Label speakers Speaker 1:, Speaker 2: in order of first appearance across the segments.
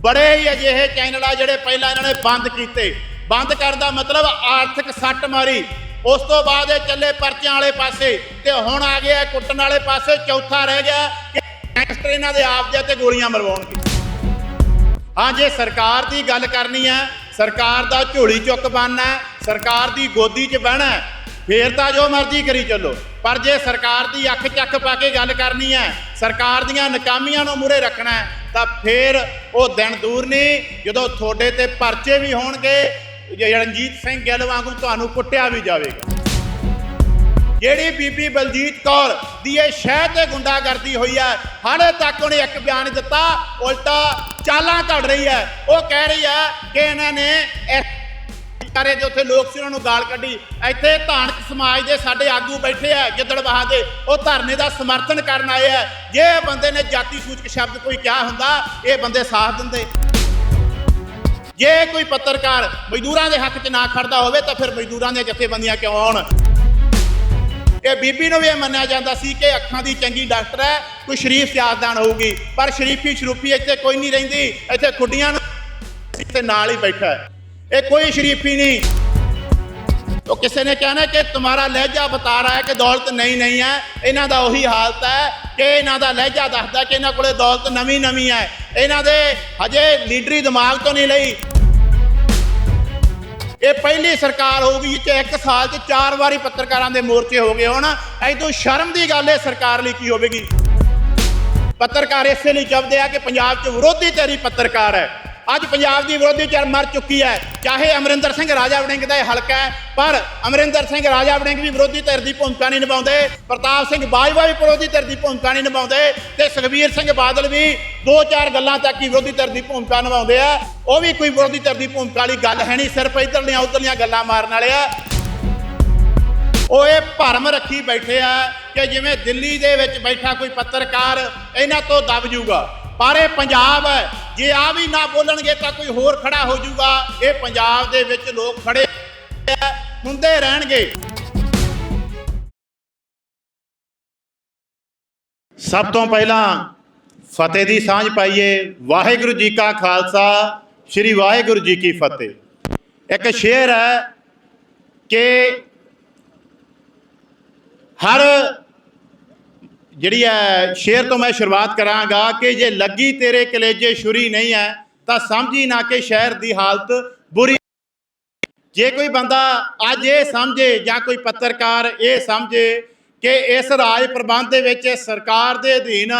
Speaker 1: ਬੜੇ ਹੀ ਅਜਿਹੇ ਚੈਨਲ ਆ ਜਿਹੜੇ ਪਹਿਲਾਂ ਇਹਨਾਂ ਨੇ ਬੰਦ ਕੀਤੇ। ਬੰਦ ਕਰਨ ਦਾ ਮਤਲਬ ਆਰਥਿਕ ਸੱਟ ਮਾਰੀ। ਉਸ ਤੋਂ ਬਾਅਦ ਇਹ ਚੱਲੇ ਪਰਚਿਆਂ ਵਾਲੇ ਪਾਸੇ ਤੇ ਹੁਣ ਆ ਗਿਆ ਕੁੱਟਣ ਵਾਲੇ ਪਾਸੇ। ਚੌਥਾ ਰਹਿ ਗਿਆ ਕਿ ਗੈਂਗਸਟਰ ਇਹਨਾਂ ਦੇ ਆਪ ਦੇ ਤੇ ਗੋਲੀਆਂ ਮਰਵਾਉਣਗੇ ਹਾਂ, ਜੇ ਸਰਕਾਰ ਦੀ ਗੱਲ ਕਰਨੀ ਹੈ, ਸਰਕਾਰ ਦਾ ਝੋਲੀ ਚੁੱਕ ਬਣਨਾ ਸਰਕਾਰ ਦੀ ਗੋਦੀ 'ਚ ਬਹਿਣਾ ਫੇਰ ਤਾਂ ਜੋ ਮਰਜ਼ੀ ਕਰੀ ਚੱਲੋ। ਪਰ ਜੇ ਸਰਕਾਰ ਦੀ ਅੱਖ ਚੱਕ ਪਾ ਕੇ ਗੱਲ ਕਰਨੀ ਹੈ, ਸਰਕਾਰ ਦੀਆਂ ਨਕਾਮੀਆਂ ਨੂੰ ਮੂਰੇ ਰੱਖਣਾ ਹੈ, ਤਾਂ ਫੇਰ ਉਹ ਦਿਨ ਦੂਰ ਨਹੀਂ, ਜਦੋਂ ਤੁਹਾਡੇ ਤੇ ਪਰਚੇ ਵੀ ਹੋਣਗੇ ਰਣਜੀਤ ਸਿੰਘ ਗਿੱਲ ਵਾਂਗੂ ਤੁਹਾਨੂੰ ਕੁੱਟਿਆ ਵੀ ਜਾਵੇਗਾ। ਜਿਹੜੀ ਬੀਬੀ ਬਲਜੀਤ ਕੌਰ ਦੀ ਇਹ ਸ਼ਹਿ ਤੇ ਗੁੰਡਾਗਰਦੀ ਹੋਈ ਹੈ, ਹਾਲੇ ਤੱਕ ਉਹਨੇ ਇੱਕ ਬਿਆਨ ਦਿੱਤਾ, ਉਲਟਾ ਚਾਲਾਂ ਕੱਢ ਰਹੀ ਹੈ। ਉਹ ਕਹਿ ਰਹੀ ਹੈ ਕਿ ਇਹਨਾਂ ਨੇ ਕਰੇ ਦੇ ਉੱਥੇ ਲੋਕ ਸੀ ਉਹਨਾਂ ਨੂੰ ਗਾਲ ਕੱਢੀ। ਇੱਥੇ ਧਾਨਕ ਸਮਾਜ ਦੇ ਸਾਡੇ ਆਗੂ ਬੈਠੇ ਆ ਗਿੱਦੜਬਾਹ ਦੇ ਉਹ ਧਰਨੇ ਦਾ ਸਮਰਥਨ ਕਰਨ ਆਏ ਆ। ਜੇ ਬੰਦੇ ਨੇ ਜਾਤੀ ਸੂਚਕ ਸ਼ਬਦ ਕੋਈ ਕਿਹਾ ਹੁੰਦਾ, ਇਹ ਬੰਦੇ ਸਾਥ ਦਿੰਦੇ। ਜੇ ਕੋਈ ਪੱਤਰਕਾਰ ਮਜ਼ਦੂਰਾਂ ਦੇ ਹੱਕ 'ਚ ਨਾ ਖੜਦਾ ਹੋਵੇ, ਤਾਂ ਫਿਰ ਮਜ਼ਦੂਰਾਂ ਦੀਆਂ ਜਥੇਬੰਦੀਆਂ ਕਿਉਂ ਆਉਣ? ਇਹ ਬੀਬੀ ਨੂੰ ਵੀ ਇਹ ਮੰਨਿਆ ਜਾਂਦਾ ਸੀ ਕਿ ਅੱਖਾਂ ਦੀ ਚੰਗੀ ਡਾਕਟਰ ਹੈ, ਕੋਈ ਸ਼ਰੀਫ ਸਿਆਸਦਾਨ ਹੋਊਗੀ। ਪਰ ਸ਼ਰੀਫੀ ਸ਼ਰੂਫੀ ਇੱਥੇ ਕੋਈ ਨਹੀਂ ਰਹਿੰਦੀ, ਇੱਥੇ ਖੁੱਡੀਆਂ ਨੂੰ ਇੱਥੇ ਨਾਲ ਹੀ ਬੈਠਾ ਹੈ। ਇਹ ਕੋਈ ਸ਼ਰੀਫੀ ਨਹੀਂ तो किसी ने कहना कि तुम्हारा लहजा बता रहा है कि दौलत नहीं नहीं है ਇਹਨਾਂ ਦਾ ਉਹੀ ਹਾਲਤ ਹੈ ਕਿ ਇਹਨਾਂ ਦਾ ਲਹਿਜਾ ਦੱਸਦਾ ਕਿ ਇਹਨਾਂ ਕੋਲੇ ਦੌਲਤ ਨਵੀਂ ਨਵੀਂ ਹੈ ਇਹਨਾਂ ਦੇ ਹਜੇ ਲੀਡਰੀ ਦਿਮਾਗ ਤੋਂ ਨਹੀਂ ਲਈ ਇਹ ਪਹਿਲੀ ਸਰਕਾਰ ਹੋਊਗੀ ਕਿ ਇੱਕ ਸਾਲ 'ਚ ਚਾਰ ਵਾਰੀ ਪੱਤਰਕਾਰਾਂ ਦੇ ਮੋਰਚੇ ਹੋ ਗਏ ਹੋਣ ਐਦੋਂ ਸ਼ਰਮ ਦੀ ਗੱਲ ਇਹ ਸਰਕਾਰ ਲਈ ਕੀ ਹੋਵੇਗੀ ਪੱਤਰਕਾਰ ਇਸੇ ਲਈ ਜਪਦੇ ਆ ਕਿ ਪੰਜਾਬ 'ਚ ਵਿਰੋਧੀ ਧਿਰ ਹੀ ਪੱਤਰਕਾਰ ਹੈ ਅੱਜ ਪੰਜਾਬ ਦੀ ਵਿਰੋਧੀ ਧਿਰ ਮਰ ਚੁੱਕੀ ਹੈ। ਚਾਹੇ ਅਮਰਿੰਦਰ ਸਿੰਘ ਰਾਜਾ ਵੜਿੰਗ ਦਾ ਇਹ ਹਲਕਾ ਹੈ, ਪਰ ਅਮਰਿੰਦਰ ਸਿੰਘ ਰਾਜਾ ਵੜਿੰਗ ਵੀ ਵਿਰੋਧੀ ਧਿਰ ਦੀ ਭੂਮਿਕਾ ਨਹੀਂ ਨਿਭਾਉਂਦੇ। ਪ੍ਰਤਾਪ ਸਿੰਘ ਬਾਜਵਾ ਵੀ ਵਿਰੋਧੀ ਧਿਰ ਦੀ ਭੂਮਿਕਾ ਨਹੀਂ ਨਿਭਾਉਂਦੇ ਤੇ ਸੁਖਬੀਰ ਸਿੰਘ ਬਾਦਲ ਵੀ ਦੋ ਚਾਰ ਗੱਲਾਂ ਤੱਕ ਹੀ ਵਿਰੋਧੀ ਧਿਰ ਦੀ ਭੂਮਿਕਾ ਨਿਭਾਉਂਦੇ ਆ। ਉਹ ਵੀ ਕੋਈ ਵਿਰੋਧੀ ਧਿਰ ਦੀ ਭੂਮਿਕਾ ਵਾਲੀ ਗੱਲ ਹੈ ਨਹੀਂ, ਸਿਰਫ ਇੱਧਰਲੀਆਂ ਉੱਧਰਲੀਆਂ ਗੱਲਾਂ ਮਾਰਨ ਵਾਲੇ ਆ। ਉਹ ਇਹ ਭਰਮ ਰੱਖੀ ਬੈਠੇ ਆ ਕਿ ਜਿਵੇਂ ਦਿੱਲੀ ਦੇ ਵਿੱਚ ਬੈਠਾ ਕੋਈ ਪੱਤਰਕਾਰ, ਇਹਨਾਂ ਤੋਂ ਦਬ ਜੂਗਾ। ਪਰ ਇਹ ਪੰਜਾਬ ਹੈ। ਜੇ ਆ ਵੀ ਨਾ ਬੋਲਣਗੇ ਤਾਂ ਕੋਈ ਹੋਰ ਖੜਾ ਹੋ ਜੂਗਾ ਇਹ ਪੰਜਾਬ ਦੇ ਵਿੱਚ ਲੋਕ ਖੜੇ ਹੁੰਦੇ ਰਹਿਣਗੇ। ਸਭ ਤੋਂ ਪਹਿਲਾਂ ਫਤਿਹ ਦੀ ਸਾਂਝ ਪਾਈਏ। ਵਾਹਿਗੁਰੂ ਜੀ ਕਾ ਖਾਲਸਾ, ਸ੍ਰੀ ਵਾਹਿਗੁਰੂ ਜੀ ਕੀ ਫਤਿਹ। ਇੱਕ ਸ਼ੇਰ ਹੈ ਕਿ ਹਰ ਜਿਹੜੀ ਹੈ ਸ਼ੇਰ ਤੋਂ ਮੈਂ ਸ਼ੁਰੂਆਤ ਕਰਾਂਗਾ ਕਿ ਜੇ ਲੱਗੀ ਤੇਰੇ ਕਲੇਜੇ ਛੁਰੀ ਨਹੀਂ ਹੈ, ਤਾਂ ਸਮਝੀ ਨਾ ਕਿ ਸ਼ਹਿਰ ਦੀ ਹਾਲਤ ਬੁਰੀ ਜੇ ਕੋਈ ਬੰਦਾ ਅੱਜ ਇਹ ਸਮਝੇ ਜਾਂ ਕੋਈ ਪੱਤਰਕਾਰ ਇਹ ਸਮਝੇ ਕਿ ਇਸ ਰਾਜ ਪ੍ਰਬੰਧ ਦੇ ਵਿੱਚ ਸਰਕਾਰ ਦੇ ਅਧੀਨ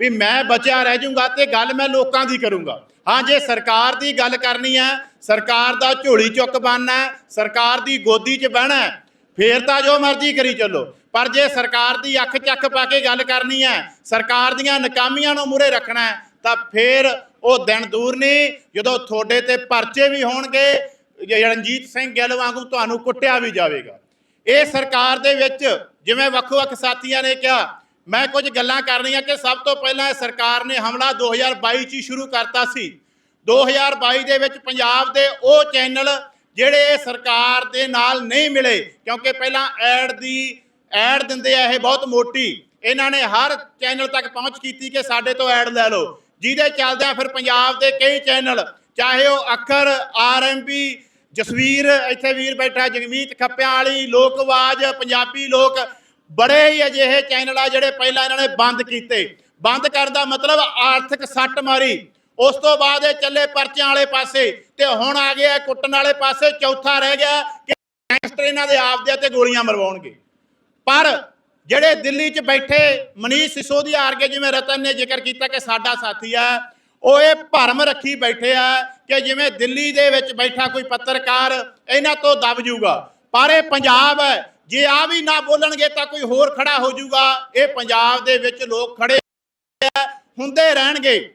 Speaker 1: ਵੀ ਮੈਂ ਬਚਿਆ ਰਹਿ ਜਾਊਂਗਾ ਤੇ ਗੱਲ ਮੈਂ ਲੋਕਾਂ ਦੀ ਕਰੂੰਗਾ। ਹਾਂ, ਜੇ ਸਰਕਾਰ ਦੀ ਗੱਲ ਕਰਨੀ ਹੈ, ਸਰਕਾਰ ਦਾ ਝੋਲੀ ਚੁੱਕ ਬਣਨਾ ਸਰਕਾਰ ਦੀ ਗੋਦੀ 'ਚ ਬਹਿਣਾ ਹੈ, ਫੇਰ ਤਾਂ ਜੋ ਮਰਜ਼ੀ ਕਰੀ ਚੱਲੋ। ਪਰ ਜੇ ਸਰਕਾਰ ਦੀ ਅੱਖ ਚੱਕ ਪਾ ਕੇ ਗੱਲ ਕਰਨੀ ਹੈ, ਸਰਕਾਰ ਦੀਆਂ ਨਕਾਮੀਆਂ ਨੂੰ ਮੂਰੇ ਰੱਖਣਾ ਹੈ, ਤਾਂ ਫਿਰ ਉਹ ਦਿਨ ਦੂਰ ਨਹੀਂ, ਜਦੋਂ ਤੁਹਾਡੇ ਤੇ ਪਰਚੇ ਵੀ ਹੋਣਗੇ ਰਣਜੀਤ ਸਿੰਘ ਗਿੱਲ ਵਾਂਗੂ ਤੁਹਾਨੂੰ ਕੁੱਟਿਆ ਵੀ ਜਾਵੇਗਾ। ਇਹ ਸਰਕਾਰ ਦੇ ਵਿੱਚ ਜਿਵੇਂ ਵੱਖ-ਵੱਖ ਸਾਥੀਆਂ ਨੇ ਕਿਹਾ, ਮੈਂ ਕੁਝ ਗੱਲਾਂ ਕਰਨੀਆਂ ਕਿ ਸਭ ਤੋਂ ਪਹਿਲਾਂ ਇਹ ਸਰਕਾਰ ਨੇ ਹਮਲਾ 2022 ਚ ਹੀ ਸ਼ੁਰੂ ਕਰਤਾ ਸੀ। 2022 ਦੇ ਵਿੱਚ ਪੰਜਾਬ ਦੇ ਉਹ ਚੈਨਲ ਜਿਹੜੇ ਸਰਕਾਰ ਦੇ ਨਾਲ ਨਹੀਂ ਮਿਲੇ, ਕਿਉਂਕਿ ਪਹਿਲਾਂ ਐਡ ਦੀ ਐਡ ਦਿੰਦੇ ਆ ਇਹ ਬਹੁਤ ਮੋਟੀ। ਇਹਨਾਂ ਨੇ ਹਰ ਚੈਨਲ ਤੱਕ ਪਹੁੰਚ ਕੀਤੀ ਕਿ ਸਾਡੇ ਤੋਂ ਐਡ ਲੈ ਲਓ। ਜਿਹਦੇ ਚੱਲਦਿਆਂ ਫਿਰ ਪੰਜਾਬ ਦੇ ਕਈ ਚੈਨਲ, ਚਾਹੇ ਉਹ ਅੱਖਰ ਆਰਐਮਬੀ ਜਸਵੀਰ, ਇੱਥੇ ਵੀਰ ਬੈਠਾ, ਜਗਮੀਤ ਖੱਪਿਆਂ ਵਾਲੀ ਲੋਕ ਆਵਾਜ਼, ਪੰਜਾਬੀ ਲੋਕ। ਬੜੇ ਹੀ ਅਜਿਹੇ ਚੈਨਲ ਆ ਜਿਹੜੇ ਪਹਿਲਾਂ ਇਹਨਾਂ ਨੇ ਬੰਦ ਕੀਤੇ। ਬੰਦ ਕਰਨ ਦਾ ਮਤਲਬ ਆਰਥਿਕ ਸੱਟ ਮਾਰੀ। ਉਸ ਤੋਂ ਬਾਅਦ ਇਹ ਚੱਲੇ ਪਰਚਿਆਂ ਵਾਲੇ ਪਾਸੇ ਤੇ ਹੁਣ ਆ ਗਿਆ ਕੁੱਟਣ ਵਾਲੇ ਪਾਸੇ। ਚੌਥਾ ਰਹਿ ਗਿਆ ਕਿ ਗੈਂਗਸਟਰ ਇਹਨਾਂ ਦੇ ਆਪ ਦੇ ਤੇ ਗੋਲੀਆਂ ਮਰਵਾਉਣਗੇ। ਪਰ ਜਿਹੜੇ ਦਿੱਲੀ 'ਚ ਬੈਠੇ ਮਨੀਸ਼ ਸਿਸੋਦੀਆ ਵਰਗੇ ਜਿਵੇਂ ਰਤਨ ਨੇ ਜ਼ਿਕਰ ਕੀਤਾ ਕਿ ਸਾਡਾ ਸਾਥੀ ਆ ਉਹ ਇਹ ਭਰਮ ਰੱਖੀ ਬੈਠੇ ਆ ਕਿ ਜਿਵੇਂ ਦਿੱਲੀ ਦੇ ਵਿੱਚ ਬੈਠਾ ਕੋਈ ਪੱਤਰਕਾਰ ਇਹਨਾਂ ਤੋਂ ਦਬ ਜੂਗਾ। ਪਰ ਇਹ ਪੰਜਾਬ ਹੈ। ਜੇ ਆ ਵੀ ਨਾ ਬੋਲਣਗੇ ਤਾਂ ਕੋਈ ਹੋਰ ਖੜਾ ਹੋ ਜੂਗਾ। ਇਹ ਪੰਜਾਬ ਦੇ ਵਿੱਚ ਲੋਕ ਖੜੇ ਆ, ਹੁੰਦੇ ਰਹਿਣਗੇ।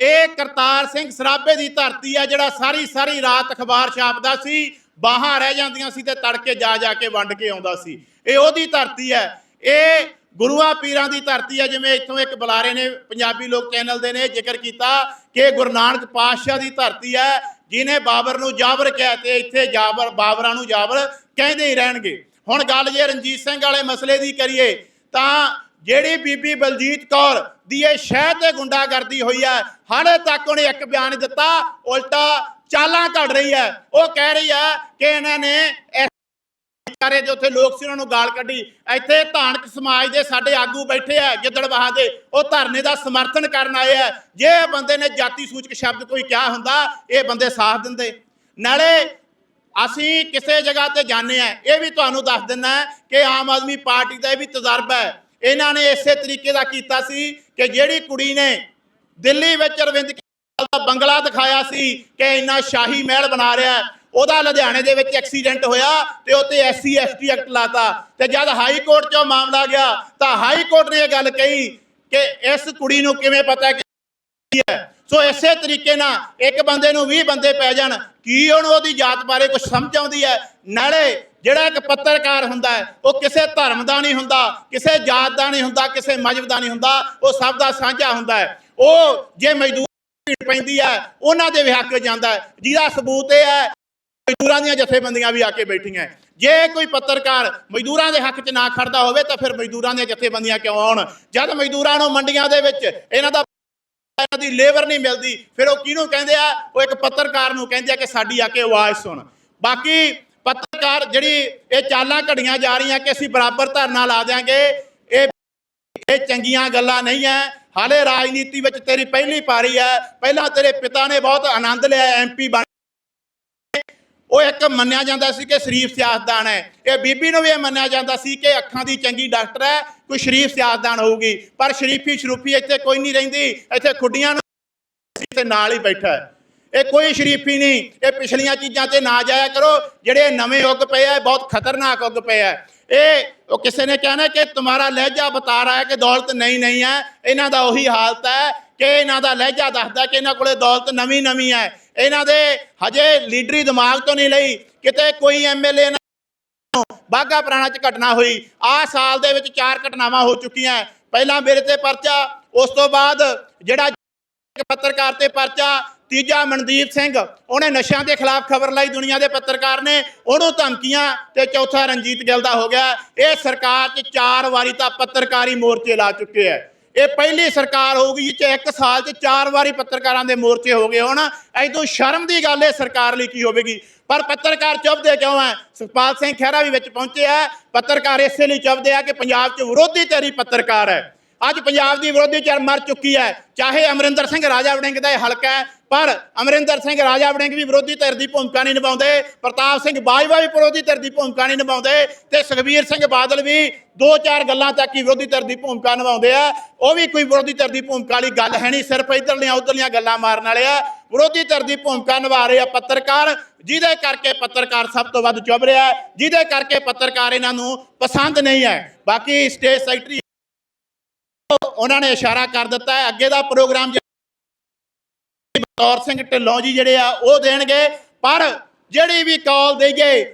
Speaker 1: ਇਹ ਕਰਤਾਰ ਸਿੰਘ ਸਰਾਭੇ ਦੀ ਧਰਤੀ ਆ ਜਿਹੜਾ ਸਾਰੀ ਸਾਰੀ ਰਾਤ ਅਖਬਾਰ ਛਾਪਦਾ ਸੀ ਬਾਹਾਂ ਰਹਿ ਜਾਂਦੀਆਂ ਸੀ ਤੇ ਤੜਕੇ ਜਾ ਜਾ ਕੇ ਵੰਡ ਕੇ ਆਉਂਦਾ ਸੀ। ਇਹ ਉਹਦੀ ਧਰਤੀ ਹੈ। ਇਹ ਗੁਰੂਆਂ ਪੀਰਾਂ ਦੀ ਧਰਤੀ ਹੈ, ਜਿਵੇਂ ਇੱਥੋਂ ਇੱਕ ਬੁਲਾਰੇ ਨੇ, ਪੰਜਾਬੀ ਲੋਕ ਚੈਨਲ ਦੇ ਨੇ ਜ਼ਿਕਰ ਕੀਤਾ ਕਿ ਗੁਰੂ ਨਾਨਕ ਪਾਤਸ਼ਾਹ ਦੀ ਧਰਤੀ ਹੈ ਜਿਨੇ ਬਾਬਰ ਨੂੰ ਜਾਬਰ ਕਿਹਾ ਤੇ ਇੱਥੇ ਜਾਬਰ, ਬਾਬਰਾਂ ਨੂੰ ਜਾਬਰ ਕਹਿੰਦੇ ਹੀ ਰਹਿਣਗੇ। ਹੁਣ ਗੱਲ ਜੇ ਰਣਜੀਤ ਸਿੰਘ ਵਾਲੇ ਮਸਲੇ ਦੀ ਕਰੀਏ, ਤਾਂ ਜਿਹੜੀ ਬੀਬੀ ਬਲਜੀਤ ਕੌਰ ਦੀ ਇਹ ਸ਼ਹਿ ਤੇ ਗੁੰਡਾਗਰਦੀ ਹੋਈ ਹੈ, ਹਾਲੇ ਤੱਕ ਉਹਨੇ ਇੱਕ ਬਿਆਨ ਦਿੱਤਾ, ਉਲਟਾ ਚਾਲਾਂ ਕੱਢ ਰਹੀ ਹੈ। ਉਹ ਕਹਿ ਰਹੀ ਹੈ ਕਿ ਇਹਨਾਂ ਨੇ ਵਿਚਾਰੇ ਦੇ ਉੱਥੇ ਲੋਕ ਸੀ ਉਹਨਾਂ ਨੂੰ ਗਾਲ ਕੱਢੀ। ਇੱਥੇ ਧਾਨਕ ਸਮਾਜ ਦੇ ਸਾਡੇ ਆਗੂ ਬੈਠੇ ਆ ਗਿੱਦੜਬਾਹਾ ਦੇ ਉਹ ਧਰਨੇ ਦਾ ਸਮਰਥਨ ਕਰਨ ਆਏ ਆ। ਜੇ ਬੰਦੇ ਨੇ ਜਾਤੀ ਸੂਚਕ ਸ਼ਬਦ ਕੋਈ ਕਿਹਾ ਹੁੰਦਾ, ਇਹ ਬੰਦੇ ਸਾਥ ਦਿੰਦੇ। ਨਾਲੇ ਅਸੀਂ ਕਿਸੇ ਜਗ੍ਹਾ ਤੇ ਜਾਂਦੇ ਆ, ਇਹ ਵੀ ਤੁਹਾਨੂੰ ਦੱਸ ਦਿੰਦਾ ਕਿ ਆਮ ਆਦਮੀ ਪਾਰਟੀ ਦਾ ਇਹ ਵੀ ਤਜਰਬਾ ਹੈ। ਇਹਨਾਂ ਨੇ ਇਸੇ ਤਰੀਕੇ ਦਾ ਕੀਤਾ ਸੀ ਕਿ ਜਿਹੜੀ ਕੁੜੀ ਨੇ ਦਿੱਲੀ ਵਿੱਚ ਅਰਵਿੰਦ ਕੇਜਰੀਵਾਲ ਦਾ ਬੰਗਲਾ ਦਿਖਾਇਆ ਸੀ ਕਿ ਇੰਨਾ ਸ਼ਾਹੀ ਮਹਿਲ ਬਣਾ ਰਿਹਾ ਉਹਦਾ ਲੁਧਿਆਣੇ ਦੇ ਵਿੱਚ ਐਕਸੀਡੈਂਟ ਹੋਇਆ ਤੇ ਉੱਤੇ ਐਸਸੀ, ਐਸਟੀ ਐਕਟ ਲਾਤਾ। ਤੇ ਜਦ ਹਾਈ ਕੋਰਟ 'ਚੋਂ ਮਾਮਲਾ ਗਿਆ, ਤਾਂ ਹਾਈ ਕੋਰਟ ਨੇ ਇਹ ਗੱਲ ਕਹੀ ਕਿ ਇਸ ਕੁੜੀ ਨੂੰ ਕਿਵੇਂ ਪਤਾ ਕਿ ਹੈ? ਸੋ ਇਸੇ ਤਰੀਕੇ ਨਾਲ ਇੱਕ ਬੰਦੇ ਨੂੰ 20 ਬੰਦੇ ਪੈ ਜਾਣ, ਕੀ ਉਹਨੂੰ ਉਹਦੀ ਜਾਤ ਬਾਰੇ ਕੁਝ ਸਮਝ ਆਉਂਦੀ ਹੈ? ਨਾਲੇ ਜਿਹੜਾ ਇੱਕ ਪੱਤਰਕਾਰ ਹੁੰਦਾ ਹੈ, ਉਹ ਕਿਸੇ ਧਰਮ ਦਾ ਨਹੀਂ ਹੁੰਦਾ, ਕਿਸੇ ਜਾਤ ਦਾ ਨਹੀਂ ਹੁੰਦਾ, ਕਿਸੇ ਮਜਬ ਦਾ ਨਹੀਂ ਹੁੰਦਾ, ਉਹ ਸਭ ਦਾ ਸਾਂਝਾ ਹੁੰਦਾ ਹੈ। ਉਹ ਜੇ ਮਜ਼ਦੂਰ ਭੀੜ ਪੈਂਦੀ ਹੈ, ਉਹਨਾਂ ਦੇ ਵੀ ਹੱਕ ਜਾਂਦਾ ਜਿਹਦਾ ਸਬੂਤ ਇਹ ਹੈ ਮਜ਼ਦੂਰਾਂ ਦੀਆਂ ਜਥੇਬੰਦੀਆਂ ਵੀ ਆ ਕੇ ਬੈਠੀਆਂ ਜੇ ਕੋਈ ਪੱਤਰਕਾਰ ਮਜ਼ਦੂਰਾਂ ਦੇ ਹੱਕ 'ਚ ਨਾ ਖੜਦਾ ਹੋਵੇ ਤਾਂ ਫਿਰ ਮਜ਼ਦੂਰਾਂ ਦੀਆਂ ਜਥੇਬੰਦੀਆਂ ਕਿਉਂ ਆਉਣ? ਜਦ ਮਜ਼ਦੂਰਾਂ ਨੂੰ ਮੰਡੀਆਂ ਦੇ ਵਿੱਚ ਇਹਨਾਂ ਦਾ ਇਹਨਾਂ ਦੀ ਲੇਬਰ ਨਹੀਂ ਮਿਲਦੀ, ਫਿਰ ਉਹ ਕਿਹਨੂੰ ਕਹਿੰਦੇ ਆ? ਉਹ ਇੱਕ ਪੱਤਰਕਾਰ ਨੂੰ ਕਹਿੰਦੇ ਆ ਕਿ ਸਾਡੀ ਆ ਕੇ ਆਵਾਜ਼ ਸੁਣ। ਬਾਕੀ ਪੱਤਰਕਾਰ ਜਿਹੜੀ ਇਹ ਚਾਲਾਂ ਘੜੀਆਂ ਜਾ ਰਹੀਆਂ ਕਿ ਅਸੀਂ ਬਰਾਬਰ ਧਰਨਾ ਲਾ ਦਿਆਂਗੇ, ਇਹ ਇਹ ਚੰਗੀਆਂ ਗੱਲਾਂ ਨਹੀਂ ਐ ਹਾਲੇ ਰਾਜਨੀਤੀ ਵਿੱਚ ਤੇਰੀ ਪਹਿਲੀ ਪਾਰੀ ਹੈ। ਪਹਿਲਾਂ ਤੇਰੇ ਪਿਤਾ ਨੇ ਬਹੁਤ ਆਨੰਦ ਲਿਆ ਐਮਪੀ ਬਣ ਉਹ ਇੱਕ ਮੰਨਿਆ ਜਾਂਦਾ ਸੀ ਕਿ ਸ਼ਰੀਫ ਸਿਆਸਤਦਾਨ ਹੈ। ਇਹ ਬੀਬੀ ਨੂੰ ਵੀ ਇਹ ਮੰਨਿਆ ਜਾਂਦਾ ਸੀ ਕਿ ਅੱਖਾਂ ਦੀ ਚੰਗੀ ਡਾਕਟਰ ਹੈ, ਕੋਈ ਸ਼ਰੀਫ ਸਿਆਸਤਦਾਨ ਹੋਊਗੀ। ਪਰ ਸ਼ਰੀਫੀ ਸ਼ਰੂਫੀ ਇੱਥੇ ਕੋਈ ਨਹੀਂ ਰਹਿੰਦੀ। ਇੱਥੇ ਖੁੱਡੀਆਂ ਨੂੰ ਤੇ ਨਾਲ ਹੀ ਬੈਠਾ ਹੈ। ਇਹ ਕੋਈ ਸ਼ਰੀਫੀ ਨਹੀਂ। ਇਹ ਪਿਛਲੀਆਂ ਚੀਜ਼ਾਂ ਤੇ ਨਾ ਜਾਇਆ ਕਰੋ। ਜਿਹੜੇ ਨਵੇਂ ਉੱਗ ਪਏ ਆ ਬਹੁਤ ਖਤਰਨਾਕ ਉੱਗ ਪਏ ਆ। ਇਹ ਉਹ ਕਿਸੇ ਨੇ ਕਹਿਣਾ ਕਿ ਤੁਹਾਡਾ ਲਹਿਜਾ ਬਤਾ ਰਹਾ ਹੈ ਕਿ ਦੌਲਤ ਨਹੀਂ ਨਹੀਂ ਹੈ। ਇਹਨਾਂ ਦਾ ਉਹੀ ਹਾਲਤ ਹੈ ਕਿ ਇਹਨਾਂ ਦਾ ਲਹਿਜਾ ਦੱਸਦਾ ਕਿ ਇਹਨਾਂ ਕੋਲੇ ਦੌਲਤ ਨਵੀਂ ਨਵੀਂ ਹੈ। ਇਹਨਾਂ ਦੇ ਹਜੇ ਲੀਡਰੀ ਦਿਮਾਗ ਤੋਂ ਨਹੀਂ ਲਈ। ਕਿਤੇ ਕੋਈ ਐਮਐਲਏ ਬਾਗਾ ਪੁਰਾਣਾ ਚ ਘਟਨਾ ਹੋਈ। ਆ ਸਾਲ ਦੇ ਵਿੱਚ ਚਾਰ ਘਟਨਾਵਾਂ ਹੋ ਚੁੱਕੀਆਂ ਪਹਿਲਾਂ ਮੇਰੇ ਤੇ ਪਰਚਾ, ਉਸ ਤੋਂ ਬਾਅਦ ਜਿਹੜਾ ਪੱਤਰਕਾਰ ਤੇ ਪਰਚਾ ਤੀਜਾ ਮਨਦੀਪ ਸਿੰਘ, ਉਹਨੇ ਨਸ਼ਿਆਂ ਦੇ ਖਿਲਾਫ ਖਬਰ ਲਾਈ, ਦੁਨੀਆ ਦੇ ਪੱਤਰਕਾਰ ਨੇ ਉਹਨੂੰ ਧਮਕੀਆਂ ਤੇ ਚੌਥਾ ਰਣਜੀਤ ਗਿੱਲ ਦਾ ਹੋ ਗਿਆ। ਇਹ ਸਰਕਾਰ 'ਚ ਚਾਰ ਵਾਰੀ ਤਾਂ ਪੱਤਰਕਾਰੀ ਮੋਰਚੇ ਲਾ ਚੁੱਕੇ ਹੈ ਇਹ ਪਹਿਲੀ ਸਰਕਾਰ ਹੋਊਗੀ ਜਿਹ 'ਚ ਇੱਕ ਸਾਲ 'ਚ ਚਾਰ ਵਾਰੀ ਪੱਤਰਕਾਰਾਂ ਦੇ ਮੋਰਚੇ ਹੋ ਗਏ ਹੋਣ। ਐਦੋਂ ਸ਼ਰਮ ਦੀ ਗੱਲ ਇਹ ਸਰਕਾਰ ਲਈ ਕੀ ਹੋਵੇਗੀ? ਪਰ ਪੱਤਰਕਾਰ ਚੁੱਪਦੇ ਕਿਉਂ ਹੈ ਸੁਖਪਾਲ ਸਿੰਘ ਖਹਿਰਾ ਵੀ ਵਿੱਚ ਪਹੁੰਚੇ ਆ। ਪੱਤਰਕਾਰ ਇਸੇ ਲਈ ਚੁੱਪਦੇ ਆ ਕਿ ਪੰਜਾਬ 'ਚ ਵਿਰੋਧੀ ਧਿਰੀ ਪੱਤਰਕਾਰ ਹੈ। ਅੱਜ ਪੰਜਾਬ ਦੀ ਵਿਰੋਧੀ ਧਿਰ ਮਰ ਚੁੱਕੀ ਹੈ। ਚਾਹੇ ਅਮਰਿੰਦਰ ਸਿੰਘ ਰਾਜਾ ਵੜਿੰਗ ਦਾ ਇਹ ਹਲਕਾ ਹੈ ਪਰ ਅਮਰਿੰਦਰ ਸਿੰਘ ਰਾਜਾ ਵੜਿੰਗ ਵੀ ਵਿਰੋਧੀ ਧਿਰ ਦੀ ਭੂਮਿਕਾ ਨਹੀਂ ਨਿਭਾਉਂਦੇ, ਪ੍ਰਤਾਪ ਸਿੰਘ ਬਾਜਵਾ ਵੀ ਵਿਰੋਧੀ ਧਿਰ ਦੀ ਭੂਮਿਕਾ ਨਹੀਂ ਨਿਭਾਉਂਦੇ ਤੇ ਸੁਖਬੀਰ ਸਿੰਘ ਬਾਦਲ ਵੀ ਦੋ ਚਾਰ ਗੱਲਾਂ ਤੱਕ ਹੀ ਵਿਰੋਧੀ ਧਿਰ ਦੀ ਭੂਮਿਕਾ ਨਿਭਾਉਂਦੇ ਆ। ਉਹ ਵੀ ਕੋਈ ਵਿਰੋਧੀ ਧਿਰ ਦੀ ਭੂਮਿਕਾ ਵਾਲੀ ਗੱਲ ਹੈ ਨਹੀਂ, ਸਿਰਫ ਇਧਰਲੀਆਂ, ਉਧਰਲੀਆਂ ਗੱਲਾਂ ਮਾਰਨ ਵਾਲੇ ਆ। ਵਿਰੋਧੀ ਧਿਰ ਦੀ ਭੂਮਿਕਾ ਨਿਭਾ ਰਹੇ ਆ ਪੱਤਰਕਾਰ, ਜਿਹਦੇ ਕਰਕੇ ਪੱਤਰਕਾਰ ਸਭ ਤੋਂ ਵੱਧ ਚੁੱਭ ਰਿਹਾ ਜਿਹਦੇ ਕਰਕੇ ਪੱਤਰਕਾਰ ਇਹਨਾਂ ਨੂੰ ਪਸੰਦ ਨਹੀਂ ਹੈ। ਬਾਕੀ ਸਟੇਟ ਸੈਕਟਰੀ ਉਹਨਾਂ ਨੇ ਇਸ਼ਾਰਾ ਕਰ ਦਿੱਤਾ ਹੈ, ਅੱਗੇ ਦਾ ਪ੍ਰੋਗਰਾਮ ਬਤੌਰ ਸਿੰਘ ਢਿੱਲੋਂ ਜੀ ਜਿਹੜੇ ਆ, ਉਹ ਦੇਣਗੇ। ਪਰ ਜਿਹੜੀ ਵੀ ਕਾਲ ਦੇਈਏ,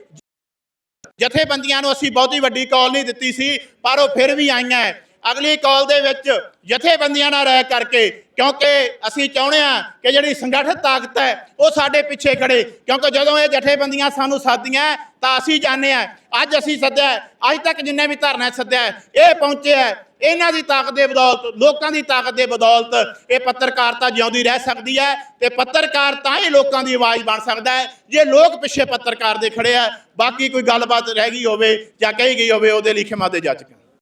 Speaker 1: ਜਥੇਬੰਦੀਆਂ ਨੂੰ ਅਸੀਂ ਬਹੁਤੀ ਵੱਡੀ ਕਾਲ ਨਹੀਂ ਦਿੱਤੀ ਸੀ, ਪਰ ਉਹ ਫਿਰ ਵੀ ਆਈਆਂ। ਅਗਲੀ ਕਾਲ ਦੇ ਵਿੱਚ ਜਥੇਬੰਦੀਆਂ ਨਾਲ ਰਹਿ ਕਰਕੇ, ਕਿਉਂਕਿ ਅਸੀਂ ਚਾਹੁੰਦੇ ਆ ਕਿ ਜਿਹੜੀ ਸੰਗਠਿਤ ਤਾਕਤ ਹੈ, ਉਹ ਸਾਡੇ ਪਿੱਛੇ ਖੜੇ ਕਿਉਂਕਿ ਜਦੋਂ ਇਹ ਜਥੇਬੰਦੀਆਂ ਸਾਨੂੰ ਸਾਦੀਆਂ ਤਾਂ ਅਸੀਂ ਜਾਣਦੇ ਆ ਅੱਜ ਅਸੀਂ ਸੱਦਿਆ ਅੱਜ ਤੱਕ ਜਿੰਨੇ ਵੀ ਧਰਨਾ ਸੱਦਿਆ ਇਹ ਪਹੁੰਚੇ ਹੈ। ਇਹਨਾਂ ਦੀ ਤਾਕਤ ਦੇ ਬਦੌਲਤ, ਲੋਕਾਂ ਦੀ ਤਾਕਤ ਦੇ ਬਦੌਲਤ ਇਹ ਪੱਤਰਕਾਰਤਾ ਜਿਉਂਦੀ ਰਹਿ ਸਕਦੀ ਹੈ ਤੇ ਪੱਤਰਕਾਰ ਤਾਂ ਹੀ ਲੋਕਾਂ ਦੀ ਆਵਾਜ਼ ਬਣ ਸਕਦਾ ਹੈ, ਜੇ ਲੋਕ ਪਿੱਛੇ ਪੱਤਰਕਾਰ ਦੇ ਖੜੇ ਆ ਬਾਕੀ ਕੋਈ ਗੱਲਬਾਤ ਰਹਿ ਗਈ ਹੋਵੇ ਜਾਂ ਕਹੀ ਗਈ ਹੋਵੇ, ਉਹਦੇ ਲਈ ਖਿਮਾ ਦੇ ਜੱਜ